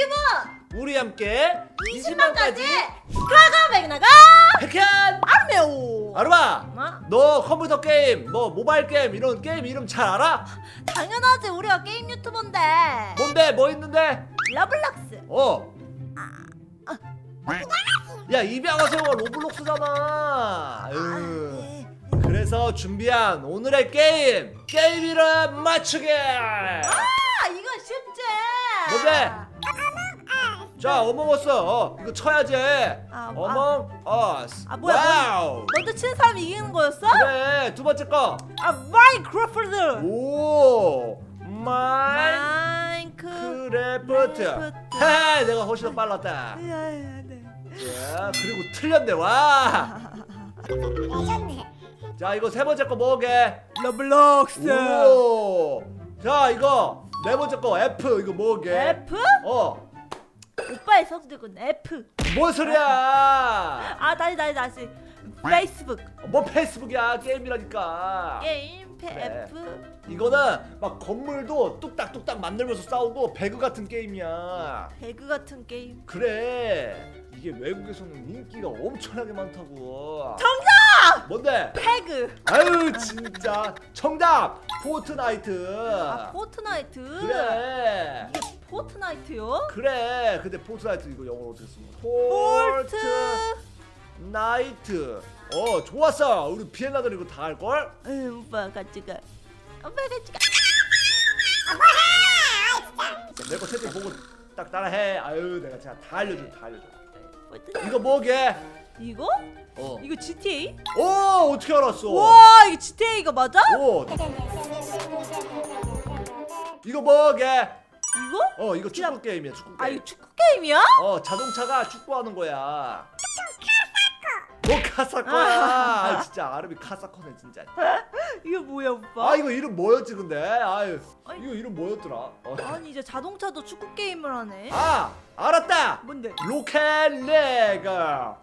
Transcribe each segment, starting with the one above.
유튜브 우리 함께 20만까지 가가 백나가 백현 아메오 아르마 뭐? 너 컴퓨터 게임 뭐 모바일 게임 이런 게임 이름 잘 알아? 당연하지 우리가 게임 유튜버인데 뭔데 뭐 있는데? 러블록스 어. 야 입양아 새우가 로블록스잖아. 아유. 그래서 준비한 오늘의 게임 게임 이름 맞추기. 아 이거 쉽지 뭔데? 자 어몽어스 어, 이거 쳐야지. 아, 어몽 어스. 아, 뭐야, 와우. 먼저 치는 사람이 이기는 거였어? 그래 두 번째 거. 아 마인크래프트 오 마인 마인크 크래프트. 크래프트. 헤 내가 훨씬 더 빨랐다. 야야 네. 자 그리고 틀렸네 와. 자 이거 세 번째 거 뭐게? 러블록스 오. 자 이거 네 번째 거 F 이거 뭐게? F? 어. 오빠의 성적은 F 뭔 소리야? 아 다시 다시 다시 페이스북 뭐 페이스북이야 게임이라니까. 게임 그래. F 이거는 막 건물도 뚝딱뚝딱 만들면서 싸우고 배그 같은 게임이야. 배그 같은 게임 그래. 이게 외국에서는 인기가 엄청나게 많다고. 정답! 뭔데? 패그 아유 진짜 정답 포트나이트. 아 포트나이트 그래. 이게 포트나이트요? 그래. 근데 포트나이트 이거 영어로 어떻게 쓰는 포트 포트 나이트. 어 좋았어. 우리 비엔나들 이거 다 할 걸? 응 오빠 같이 가 오빠 같이 가 내거 세팅 보고 딱 따라해. 아유 내가 진짜 다 알려줘. 다 알려줘. 포트 이거 뭐게? 이거? 어. 이거 GTA? 오 어떻게 알았어? 와 이게 GTA가 맞아? 오 이거 뭐게? 이거? 어 이거 축구 게임이야 축구 아 게임. 이거 축구 게임이야? 어 자동차가 축구하는 거야. 뭐 카사코야? 아. 아, 진짜 아름이 카사코네 진짜. 이게 뭐야 오빠? 아 이거 이름 뭐였지 근데? 아유 아니. 이거 이름 뭐였더라? 어. 아니 이제 자동차도 축구 게임을 하네 아 알았다. 뭔데? 로켓 리그.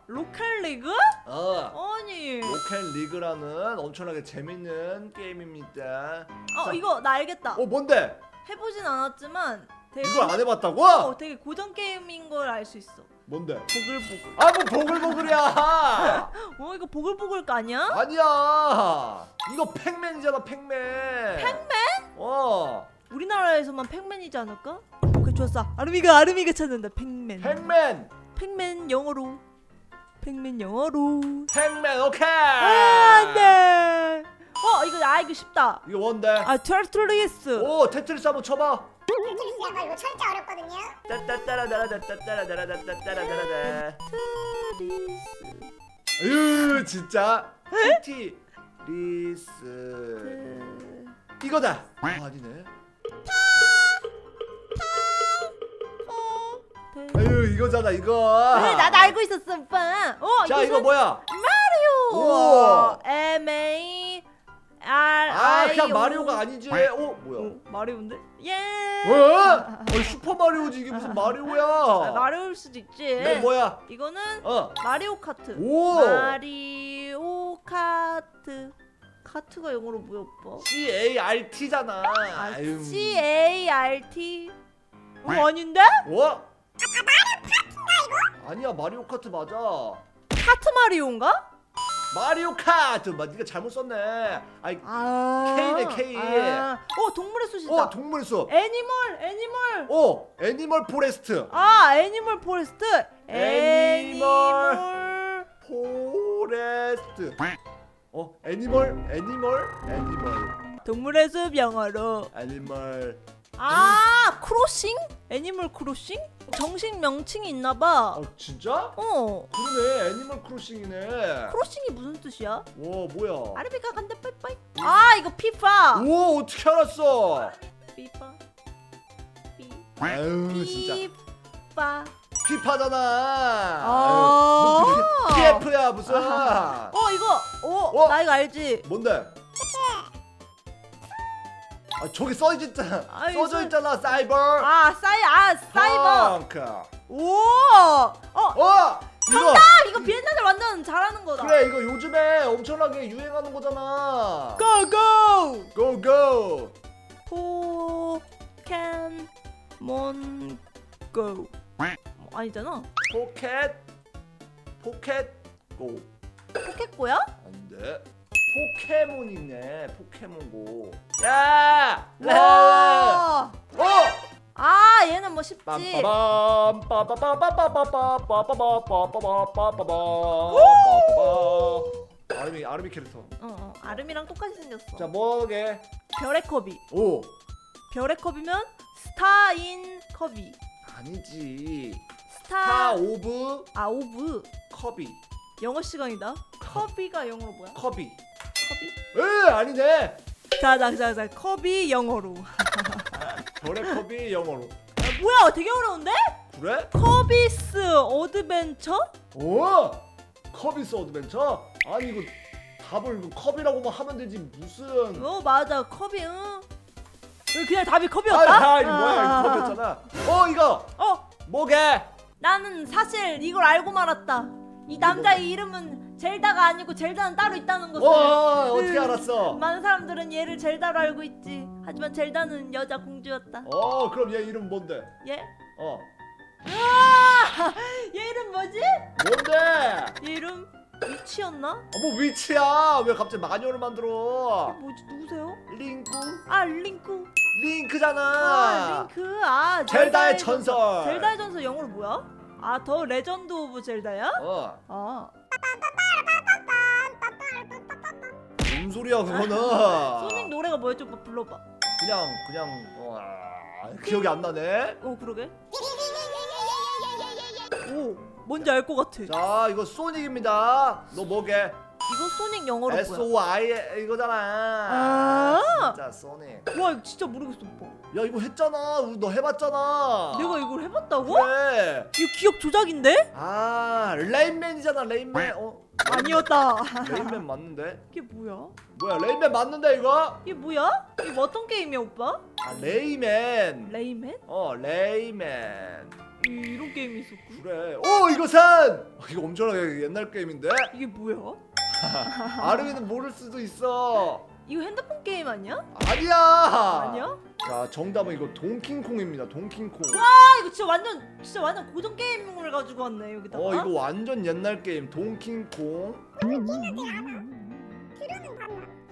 로컬 리그? 어. 아니 로켓 리그라는 엄청나게 재밌는 게임입니다. 어 자, 이거 나 알겠다 어 뭔데? 해보진 않았지만 되게 이걸 안 해봤다고? 어, 되게 고전 게임인 걸 알 수 있어 뭔데? 보글보글 아 뭐 보글보글이야. 어 이거 보글보글 거 아니야? 아니야. 이거 팩맨이잖아 팩맨. 팩맨? 어. 우리나라에서만 팩맨이지 않을까? 오케이 좋았어 아름이가 아름이가 찾는다 팩맨 팩맨. 팩맨 영어로 팩맨 영어로 팩맨 오케이. 아, 안돼 어 이거 아 이거 쉽다 이거 뭔데? 아 테트리스 오 테트리스 한번 쳐봐. 테트리스가 이거 철자 어렵거든요. 따따따라따라따따라따라따라따라따라. 테트리스 으 진짜. 테트리스. 이거다. 아, 아니네. 테- 아유 이거잖아 이거. 그래 나도 알고 있었어 오빠 어 자 이거 뭐야? 마리오 우와. M A 아 그냥. 마리오가 아니지. 어 뭐야? 어, 마리오인데 예 어? 어 슈퍼 마리오지 이게 무슨 마리오야? 아, 마리오일 수도 있지 이거 뭐야? 이거는 어. 마리오 카트 오. 마리오 카트 카트가 영어로 뭐야 오빠 C A R T잖아. 아, 아유. C A R T 어 아닌데 뭐? 아니야 마리오 카트 맞아. 카트 마리오인가 마리오 카트 맞 네가 잘못 썼네. 아이 아 K네, K. 아. 어 동물의 숲이다 어 동물 숲. 애니멀 애니멀 어 애니멀 포레스트. 아 애니멀 포레스트 애니멀. 애니멀 포레스트. 어 애니멀 애니멀 애니멀 동물의 숲 영어로 애니멀. 아 크로싱 애니멀 크로싱 정식 명칭이 있나봐 아 진짜? 어 그러네 애니멀 크로싱이네. 크로싱이 무슨 뜻이야 와 뭐야? 아르비가 간다 빠이빠이 아 이거 피파 오 어떻게 알았어? 피파 피 아유 진짜 피파 피파잖아. 아. 아유, 너 PF야 무슨? 어 이거 어? 어 나 이거 알지 뭔데? 아, 저기 써있잖아. 아, 써져 있잖아. 사이버. 아 사이 아 사이버. 펑크. 오. 어 어! 이거 이거 비엔나들 완전 잘하는 거다. 그래 이거 요즘에 엄청나게 유행하는 거잖아. 고고. go 포켓몬 고. 뭐, 아니잖아. 포켓 포켓 고 포켓고야? 아닌데 포켓몬이네 포켓몬고. 야 아름이 아름이 캐릭터. 어, 어 아름이랑 똑같이 생겼어. 자 뭐게? 별의 커비. 오. 별의 커비면 스타인 커비. 아니지. 스타, 스타 오브. 아 오브. 커비. 영어 시간이다. 커비가 영어로 뭐야? 커비. 커비? 에 아니네. 자자자자 커비 영어로. 별의 커비 영어로. 뭐야? 되게 어려운데? 그래? 커비스 어드벤처? 오 컵이스 어드벤처? 아니 이거 답을 이거 컵이라고만 하면 되지 무슨? 어 맞아 컵이 응. 그냥 답이 컵이었다? 아, 아 이거 뭐야 아, 이거 컵이었잖아. 어 이거 어 뭐게? 나는 사실 이걸 알고 말았다. 이 남자의 이름은 젤다가 아니고 젤다는 따로 있다는 것을. 어 어떻게 음, 알았어? 많은 사람들은 얘를 젤다로 알고 있지. 하지만 젤다는 여자 공주였다. 어 그럼 얘 이름 뭔데? 얘? 어 아! 얘 이름 뭐지? 뭔데? 얘 이름 위치였나? 아, 뭐 위치야? 왜 갑자기 마녀를 만들어? 뭐지 누구세요? 링크? 아 링크. 링크잖아. 아 링크. 아 젤다의 전- 전설. 젤다의 전설 영어로 뭐야? 아 더 레전드 오브 젤다야? 어. 아 뭔 소리야 그거는? 소닉 노래가 뭐였죠? 오빠 불러봐. 그냥 그냥 와, 기억이 안 나네. 어 그러게. 오 뭔지 알 것 같아. 자 이거 소닉입니다. 너 뭐게? 이거 소닉 영어로 S 뭐야? O I 이거잖아. 아. 진짜 소닉. 와 이거 진짜 모르겠어 오빠. 야 이거 했잖아. 우리 너 해봤잖아. 내가 이걸 해봤다고? 그래. 이거 기억 조작인데? 아 레인맨이잖아 레인맨. 어? 아니었다. 레인맨 맞는데? 이게 뭐야? 뭐야 레인맨 맞는데 이거? 이게 뭐야? 이게 뭐 어떤 게임이야 오빠? 아 레이맨. 레이맨? 어 레이맨. 이, 이런 게임이 있었고. 그래. 오 이것은 이거 엄청나게 옛날 게임인데. 이게 뭐야? 아르미는 모를 수도 있어. 이거 핸드폰 게임 아니야? 아니야. 아니야? 자 정답은 이거 동킹콩입니다. 동킹콩. 아 이거 진짜 완전 진짜 완전 고전 게임을 가지고 왔네 여기다가. 어 이거 완전 옛날 게임 동킹콩.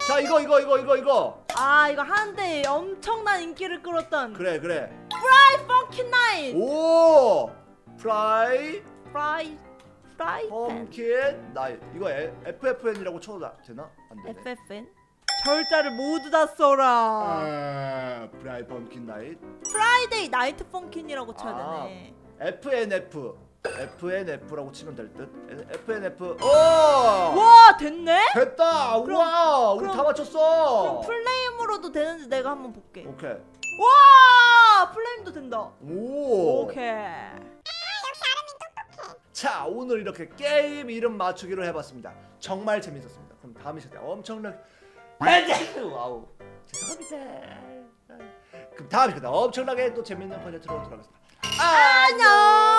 자 이거 이거 이거 이거 이거. 아 이거 한때 엄청난 인기를 끌었던 그래 그래. 펑키 나인. 오 프라이 프라이 프라이 팬. 펌킨 나 이거 에- FFN이라고 쳐도 되나? 안 되네. FFN. 절자를 모두 다 써라. 아, 프라이 펌킨 나잇 프라이데이 나이트 펑킨이라고 쳐야 아. 되네. FNF FNF라고 치면 될 듯. FNF. 오! 와 됐네? 됐다. 그럼- 우와, 우리 그럼- 다 맞췄어. 그럼 플레임으로도 되는지 내가 한번 볼게. 오케이. 와 플레임도 된다. 오. 오케이. 자, 오늘 이렇게 게임 이름 맞추기로 해봤습니다. 정말 재밌었습니다. 그럼 다음 시간에 엄청나게 와우 죄송합니다. 그럼 다음 시간에 엄청나게 또 재밌는 컨텐츠로 돌아오겠습니다. 안녕.